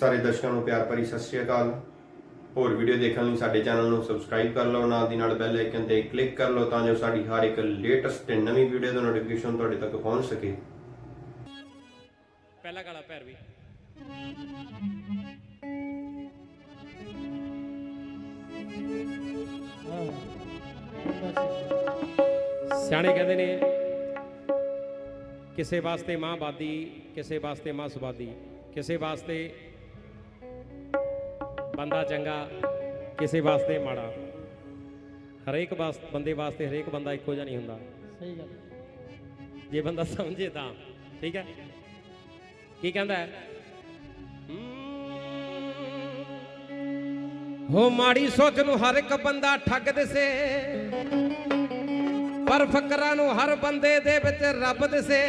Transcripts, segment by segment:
ਸਾਰੇ ਦਰਸ਼ਕਾਂ ਨੂੰ ਪਿਆਰ ਭਰੀ ਸਤਿ ਸ਼੍ਰੀ ਅਕਾਲ। ਹੋਰ ਵੀਡੀਓ ਦੇਖਣ ਲਈ ਸਾਡੇ ਚੈਨਲ ਨੂੰ ਸਬਸਕ੍ਰਾਈਬ ਕਰ ਲਓ, ਨਾਲ ਦੀ ਨਾਲ ਬੈਲ ਆਈਕਨ ਤੇ ਕਲਿੱਕ ਕਰ ਲਓ ਤਾਂ ਜੋ ਸਾਡੀ ਹਰ ਇੱਕ ਲੇਟੈਸਟ ਤੇ ਨਵੀਂ ਵੀਡੀਓ ਦਾ ਨੋਟੀਫਿਕੇਸ਼ਨ ਤੁਹਾਡੇ ਤੱਕ ਪਹੁੰਚ ਸਕੇ। ਪਹਿਲਾ ਕਾਲਾ ਪੈਰ ਵੀ ਸਿਆਣੇ ਕਹਿੰਦੇ ਨੇ, ਕਿਸੇ ਵਾਸਤੇ ਮਾਂ ਬਾਦੀ, ਕਿਸੇ ਵਾਸਤੇ ਮਾਂ ਸੁਬਾਦੀ, ਕਿਸੇ ਵਾਸਤੇ ਬੰਦਾ ਚੰਗਾ ਕਿਸੇ ਵਾਸਤੇ ਮਾੜਾ। ਹਰੇਕ ਵਾਸ ਬੰਦੇ ਵਾਸਤੇ ਹਰੇਕ ਬੰਦਾ ਇੱਕੋ ਜਿਹਾ ਨਹੀਂ ਹੁੰਦਾ। ਸਹੀ ਗੱਲ। ਜੇ ਬੰਦਾ ਸਮਝੇ ਤਾਂ ਠੀਕ ਹੈ? ਕੀ ਕਹਿੰਦਾ ਹੈ? ਹੋ ਮਾੜੀ ਸੋਚ ਨੂੰ ਹਰ ਇੱਕ ਬੰਦਾ ਠੱਗ ਦਿਸੇ ਪਰ ਫਕਰਾਂ ਨੂੰ ਹਰ ਬੰਦੇ ਦੇ ਵਿੱਚ ਰੱਬ ਦਿਸੇ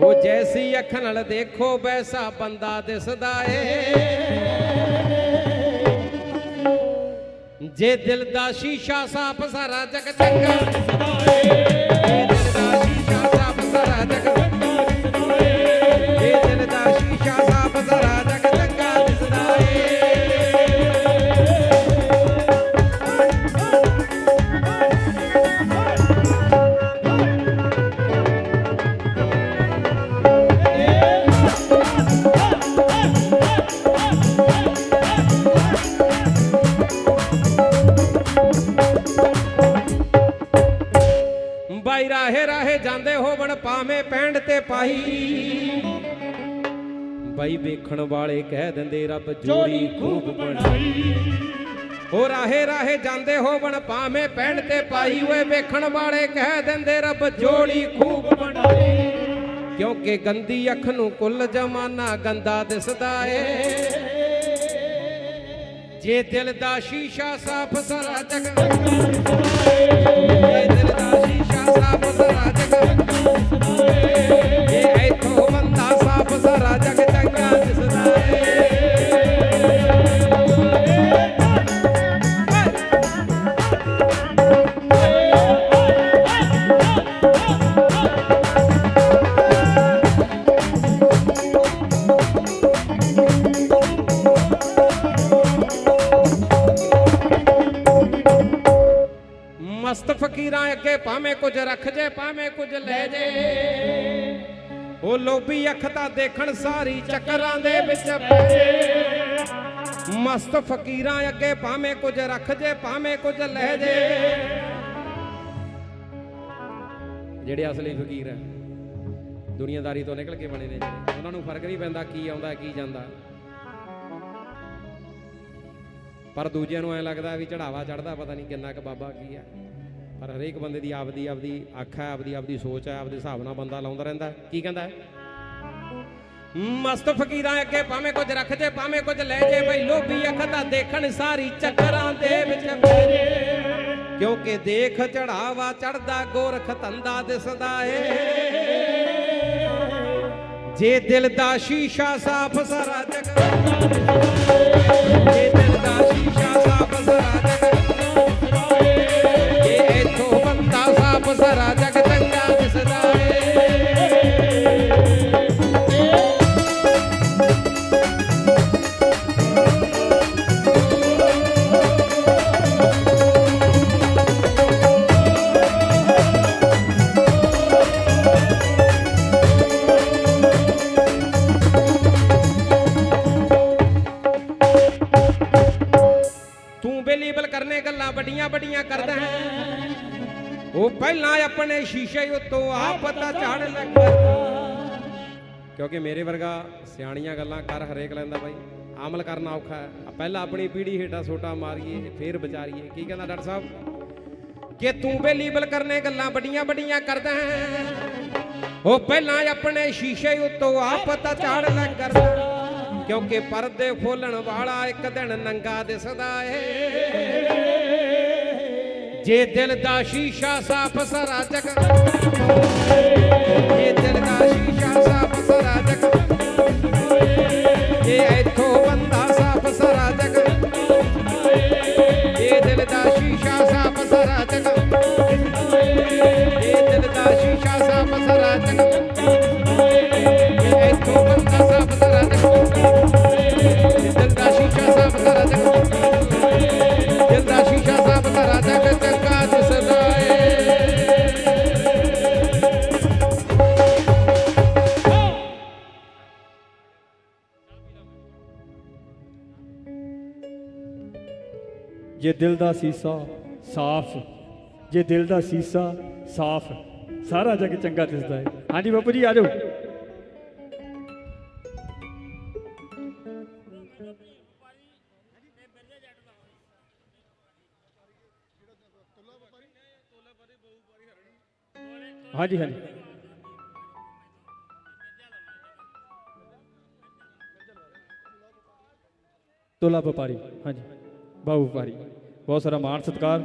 ਉਹ ਜੈਸੀ ਅੱਖ ਨਾਲ ਦੇਖੋ ਵੈਸਾ ਬੰਦਾ ਦਿਸਦਾ ਏ। ਜੇ ਦਿਲ ਦਾ ਸ਼ੀਸ਼ਾ ਸਾਫ਼ ਸਾਰਾ ਜਗ ਚੰਗਾ ਪਾਵੇਂ ਪੈਂਡ ਤੇ ਪਾਈ ਬਾਈ ਵੇਖਣ ਵਾਲੇ ਕਹਿ ਦਿੰਦੇ ਰੱਬ ਜੋੜੀ ਖੂਬ ਬਣਾਈ। ਹੋ ਰਾਹੇ ਰਾਹੇ ਜਾਂਦੇ ਹੋਵਣ ਪਾਵੇਂ ਪੈਂਡ ਤੇ ਪਾਈ ਓਏ ਵੇਖਣ ਵਾਲੇ ਕਹਿ ਦਿੰਦੇ ਰੱਬ ਜੋੜੀ ਖੂਬ ਬਣਾਈ। ਕਿਉਂਕਿ ਗੰਦੀ ਅੱਖ ਨੂੰ ਕੁੱਲ ਜਮਾਨਾ ਗੰਦਾ ਦਿਸਦਾ ਏ। ਜੇ ਦਿਲ ਦਾ ਸ਼ੀਸ਼ਾ ਸਾਫ਼ ਸਾਰਾ ਜਗ ਜੇ ਦਿਲ ਦਾ ਸ਼ੀਸ਼ਾ ਸਾਫ਼ ਸਾਰਾ ਜਗ ਕੁਝ ਰੱਖ ਜੇ ਭਾਵੇਂ ਕੁਝ ਲੈ ਜੇ। ਉਹ ਲੋਭੀ ਅੱਖ ਤਾਂ ਦੇਖਣ ਸਾਰੀ ਚੱਕਰਾਂ ਦੇ ਵਿੱਚ ਪੈ ਜੇ। ਮਸਤ ਫਕੀਰਾਂ ਅੱਗੇ ਭਾਵੇਂ ਕੁਝ ਰੱਖ ਜੇ ਭਾਵੇਂ ਕੁਝ ਲੈ ਜੇ। ਜਿਹੜੇ ਅਸਲੀ ਫਕੀਰ ਹੈ ਦੁਨੀਆਦਾਰੀ ਤੋਂ ਨਿਕਲ ਕੇ ਬਣੇ ਨੇ ਜਿਹੜੇ। ਉਹਨਾਂ ਨੂੰ ਫ਼ਰਕ ਨਹੀਂ ਪੈਂਦਾ ਕੀ ਆਉਂਦਾ ਕੀ ਜਾਂਦਾ। ਪਰ ਦੂਜਿਆਂ ਨੂੰ ਐ ਲੱਗਦਾ ਵੀ ਚੜਾਵਾ ਚੜਦਾ ਪਤਾ ਨਹੀਂ ਕਿੰਨਾ ਕੁ ਬਾਬਾ ਕੀ ਆ। ਪਰ ਹਰੇਕ ਬੰਦੇ ਦੀ ਆਪਦੀ ਆਪਦੀ ਅੱਖ ਹੈ, ਆਪਦੀ ਆਪਦੀ ਸੋਚ ਹੈ, ਆਪਦੇ ਹਿਸਾਬ ਨਾਲ ਬੰਦਾ ਲਾਉਂਦਾ ਰਹਿੰਦਾ ਕੀ ਕਹਿੰਦਾ ਮਸਤ ਫਕੀਰਾਂ ਅੱਗੇ ਭਾਵੇਂ ਕੁਝ ਰੱਖ ਜੇ ਭਾਵੇਂ ਕੁਝ ਲੈ ਜੇ, ਬਈ ਲੋਭੀ ਅੱਖ ਤਾਂ ਦੇਖਣ ਸਾਰੀ ਚੱਕਰਾਂ ਦੇ ਵਿੱਚ ਪੈ ਕਿਉਂਕਿ ਦੇਖ ਚੜਾਵਾ ਚੜਦਾ, ਗੋਰਖ ਧੰਦਾ ਦਿਸਦਾ ਏ। ਜੇ ਦਿਲ ਦਾ ਸ਼ੀਸ਼ਾ ਸਾਫ਼ ਸਾਰਾ ਜਗ ਜੇ ਦਿਲ ਦਾ ਸ਼ੀਸ਼ੇ ਉੱਤੋਂ ਆ ਪਤਾ ਝਾੜ ਲੱਗਾ। ਕਿਉਂਕਿ ਮੇਰੇ ਵਰਗਾ ਸਿਆਣੀਆਂ ਗੱਲਾਂ ਕਰ ਹਰੇਕ ਲੈਂਦਾ ਬਾਈ। ਅਮਲ ਕਰਨਾ ਔਖਾ ਹੈ। ਪਹਿਲਾਂ ਆਪਣੀ ਪੀੜੀ ਹੇਠਾਂ ਸੋਟਾ ਮਾਰੀਏ ਫੇਰ ਵਿਚਾਰੀਏ। ਕੀ ਕਹਿੰਦਾ ਡਾਕਟਰ ਸਾਹਿਬ? ਕਿ ਤੂੰ ਬੇਲੀਬਲ ਕਰਨੇ ਗੱਲਾਂ ਵੱਡੀਆਂ ਵੱਡੀਆਂ ਕਰਦਾ ਹੈ। ਉਹ ਪਹਿਲਾਂ ਆਪਣੇ ਸ਼ੀਸ਼ੇ ਉੱਤੋਂ ਆ ਪਤਾ ਝਾੜ ਲੱਗ ਕਰਦਾ ਕਿਉਂਕਿ ਪਰਦੇ ਖੋਲਣ ਵਾਲਾ ਇੱਕ ਦਿਨ ਨੰਗਾ ਦਿਸਦਾ ਏ। ਜੇ ਦਿਲ ਦਾ ਸ਼ੀਸ਼ਾ ਸਾਫ਼ ਸਾਰਾ ਜਗ ਜੇ ਦਿਲ ਦਾ ਸ਼ੀਸ਼ਾ ਸਾਫ਼ ਸਾਰਾ ਜਗ ਜੇ ਇੱਥੋਂ ਬੰਦਾ ਸਾਫ਼ ਸਾਰਾ ਜਗ ਜੇ ਦਿਲ ਦਾ ਸ਼ੀਸ਼ਾ ਸਾਫ਼ ਸਾਰਾ ਜਗ ਜੇ ਦਿਲ ਦਾ ਸ਼ੀਸ਼ਾ ਸਾਫ਼ ਸਾਰਾ ਜਗ ਜੇ ਇੱਥੋਂ ਬੰਦਾ ਸਾਫ਼ ਸਾਰਾ ਜਗ ਜੇ ਦਿਲ ਦਾ ਸੀਸਾ ਸਾਫ਼, ਜੇ ਦਿਲ ਦਾ ਸੀਸਾ ਸਾਫ਼, ਸਾਰਾ ਜਗ ਚੰਗਾ ਦਿਸਦਾ ਹੈ। ਹਾਂਜੀ ਬਾਪੂ ਜੀ, ਆ ਜਾਓ। ਹਾਂਜੀ ਹਾਂਜੀ। ਤੋਲਾ ਵਪਾਰੀ, ਹਾਂਜੀ। ਬਾਹੂ ਵਪਾਰੀ ਬਹੁਤ ਸਾਰਾ ਮਾਣ ਸਤਿਕਾਰ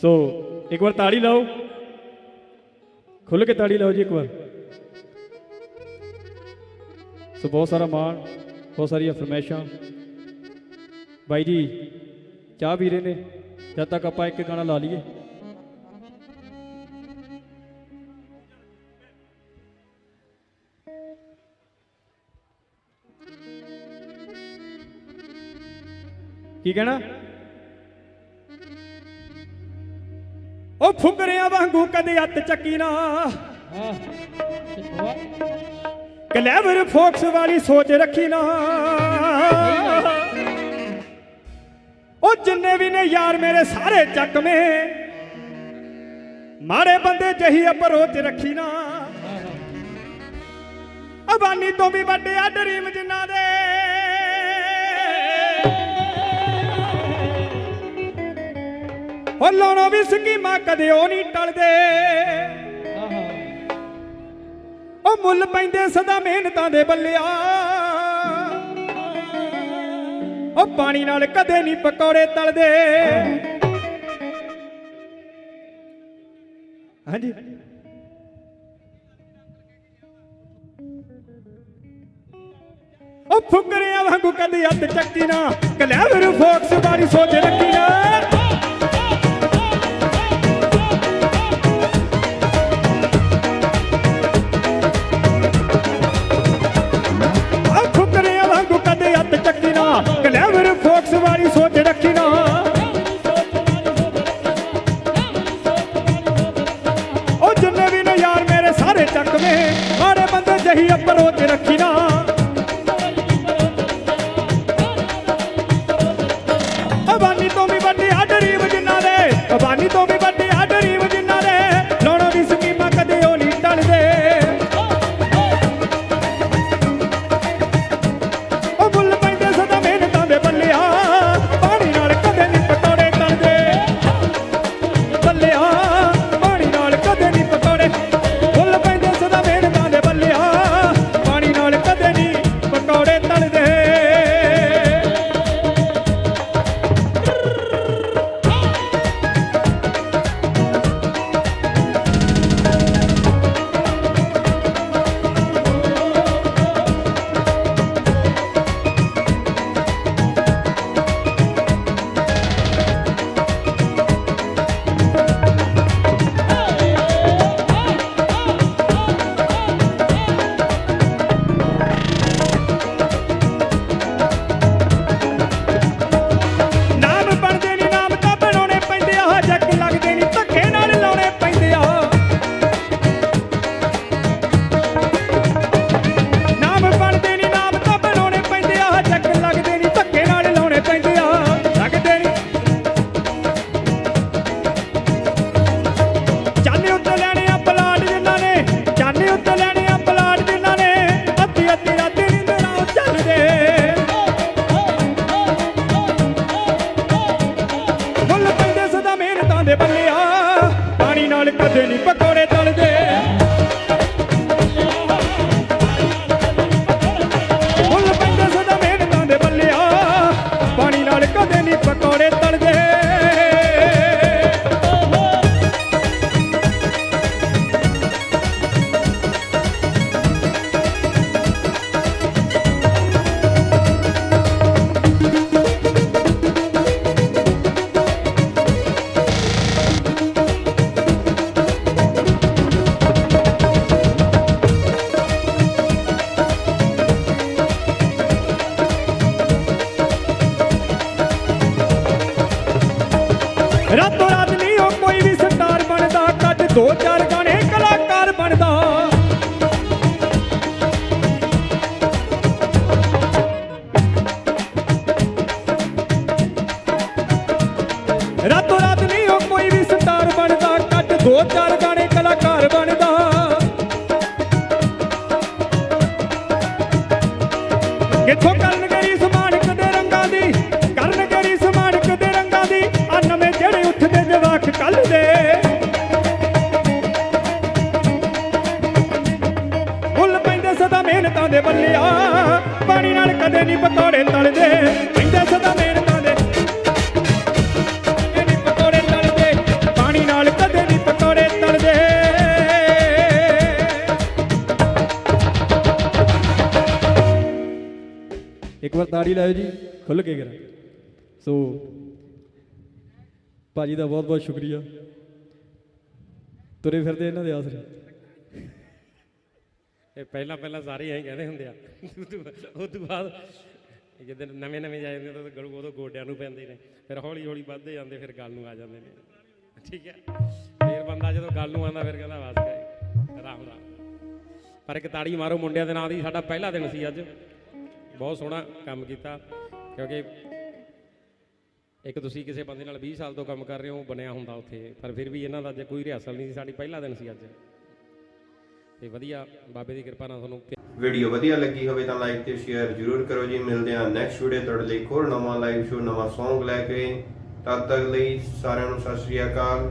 ਸੋ ਇੱਕ ਵਾਰ ਤਾੜੀ ਲਾਓ ਖੁੱਲ ਕੇ ਤਾੜੀ ਲਾਓ ਜੀ ਇੱਕ ਵਾਰ ਸੋ ਬਹੁਤ ਸਾਰਾ ਮਾਣ ਬਹੁਤ ਸਾਰੀਆਂ ਫਰਮੈਸ਼ਾਂ ਬਾਈ ਜੀ ਚਾਹ ਪੀ ਰਹੇ ਨੇ ਜਦ ਤੱਕ ਆਪਾਂ ਇੱਕ ਗਾਣਾ ਲਾ ਲਈਏ। ਕੀ ਕਹਿਣਾ? ਉਹ ਫੁਕਰਿਆਂ ਵਾਂਗੂ ਕਦੇ ਹੱਥ ਚੱਕੀ ਨਾ। ਕਲੈਵਰ ਫੋਕਸ ਵਾਲੀ ਸੋਚ ਰੱਖੀ ਨਾ। ਉਹ ਜਿੰਨੇ ਵੀ ਨੇ ਯਾਰ ਮੇਰੇ ਸਾਰੇ ਚੱਕਵੇਂ ਮਾੜੇ ਬੰਦੇ ਜਹੀ ਅਪਰੋਚ ਰੱਖੀ ਨਾ। ਅਬਾਨੀ ਤੋਂ ਵੀ ਵੱਡੇ ਆ ਡਰੀਮ ਜਿਨ੍ਹਾਂ ਦੇ। ਉਹ ਲਾਉਣਾ ਵੀ ਸਕੀਮਾਂ ਕਦੇ ਉਹ ਨਹੀਂ ਟਲਦੇ। ਉਹ ਮੁੱਲ ਪੈਂਦੇ ਸਦਾ ਮਿਹਨਤਾਂ ਦੇ ਬੱਲਿਆ। ਉਹ ਪਾਣੀ ਨਾਲ ਕਦੇ ਨਹੀਂ ਪਕੌੜੇ ਤਲਦੇ। ਹਾਂਜੀ। ਉਹ ਫੁਕਰਿਆਂ ਵਾਂਗੂ ਕਦੇ ਹੱਥ ਚੱਕੀ ਨਾ। ਕਲੈਵਰ ਫੋਕਸ ਵਾਲੀ ਸੋਚ ਰੱਖੀ ਨਾ। ਜਹੀ ਅਪਰੋਚ ਪਾਣੀ ਕਦੇ ਨਹੀਂ ਪਕੌੜੇ ਤਲਦੇ। ਪੈਂਦੇ ਸਦਾ ਮਿਹਨਤਾਂ ਦੇ ਕਦੇ ਨਹੀਂ ਪਕੌੜੇ ਤਲਦੇ। ਪਾਣੀ ਨਾਲ ਕਦੇ ਨਹੀਂ ਪਕੌੜੇ ਤਲਦੇ। ਇੱਕ ਵਾਰ ਤਾੜੀ ਲਾਇਓ ਜੀ ਖੁੱਲ ਕੇ ਕਰਾਂ। ਸੋ, ਭਾਜੀ ਦਾ ਬਹੁਤ ਬਹੁਤ ਸ਼ੁਕਰੀਆ। ਤੁਰੇ ਫਿਰਦੇ ਇਹਨਾਂ ਦੇ ਆਸਰੇ। ਇਹ ਪਹਿਲਾਂ ਪਹਿਲਾਂ ਸਾਰੇ ਐਂ ਕਹਿੰਦੇ ਹੁੰਦੇ ਆ। ਉਸ ਤੋਂ ਬਾਅਦ ਜਦੋਂ ਨਵੇਂ ਨਵੇਂ ਜਾ ਜਾਂਦੇ ਤਾਂ ਗਲੂ ਉਦੋਂ ਗੋਡਿਆਂ ਨੂੰ ਪੈਂਦੇ ਨੇ। ਫਿਰ ਹੌਲੀ ਹੌਲੀ ਵੱਧਦੇ ਜਾਂਦੇ, ਫਿਰ ਗੱਲ ਨੂੰ ਆ ਜਾਂਦੇ ਨੇ। ਠੀਕ ਹੈ? ਫਿਰ ਬੰਦਾ ਜਦੋਂ ਗੱਲ ਨੂੰ ਆਉਂਦਾ, ਫਿਰ ਕਹਿੰਦਾ, ਬਸ ਗਏ ਰਾਮ ਰਾਮ। ਪਰ ਇੱਕ ਤਾੜੀ ਮਾਰੋ ਮੁੰਡਿਆਂ ਦੇ ਨਾਂ ਦੀ, ਸਾਡਾ ਪਹਿਲਾ ਦਿਨ ਸੀ ਅੱਜ। ਬਹੁਤ ਸੋਹਣਾ ਕੰਮ ਕੀਤਾ, ਕਿਉਂਕਿ ਇੱਕ ਤੁਸੀਂ ਕਿਸੇ ਬੰਦੇ ਨਾਲ 20 ਸਾਲ ਤੋਂ ਕੰਮ ਕਰ ਰਹੇ ਹੋ ਬਣਿਆ ਹੁੰਦਾ ਉੱਥੇ। ਪਰ ਫਿਰ ਵੀ ਇਹਨਾਂ ਦਾ ਅੱਜ ਕੋਈ ਰਿਹਰਸਲ ਨਹੀਂ ਸੀ, ਸਾਡੀ ਪਹਿਲਾ ਦਿਨ ਸੀ ਅੱਜ। ਤੇ ਵਧੀਆ ਬਾਬੇ ਦੀ ਕਿਰਪਾ ਨਾਲ ਤੁਹਾਨੂੰ ਵੀਡੀਓ ਵਧੀਆ ਲੱਗੀ ਹੋਵੇ ਤਾਂ ਲਾਈਕ ਤੇ ਸ਼ੇਅਰ ਜ਼ਰੂਰ ਕਰੋ ਜੀ। ਮਿਲਦੇ ਹਾਂ ਨੈਕਸਟ ਵੀਡੀਓ ਤੁਹਾਡੇ ਲਈ ਇੱਕ ਹੋਰ ਨਵਾਂ ਲਾਈਵ ਸ਼ੋ ਨਵਾਂ Song ਲੈ ਕੇ। ਤਦ ਤੱਕ ਲਈ ਸਾਰਿਆਂ ਨੂੰ ਸਤਿ ਸ਼੍ਰੀ ਅਕਾਲ।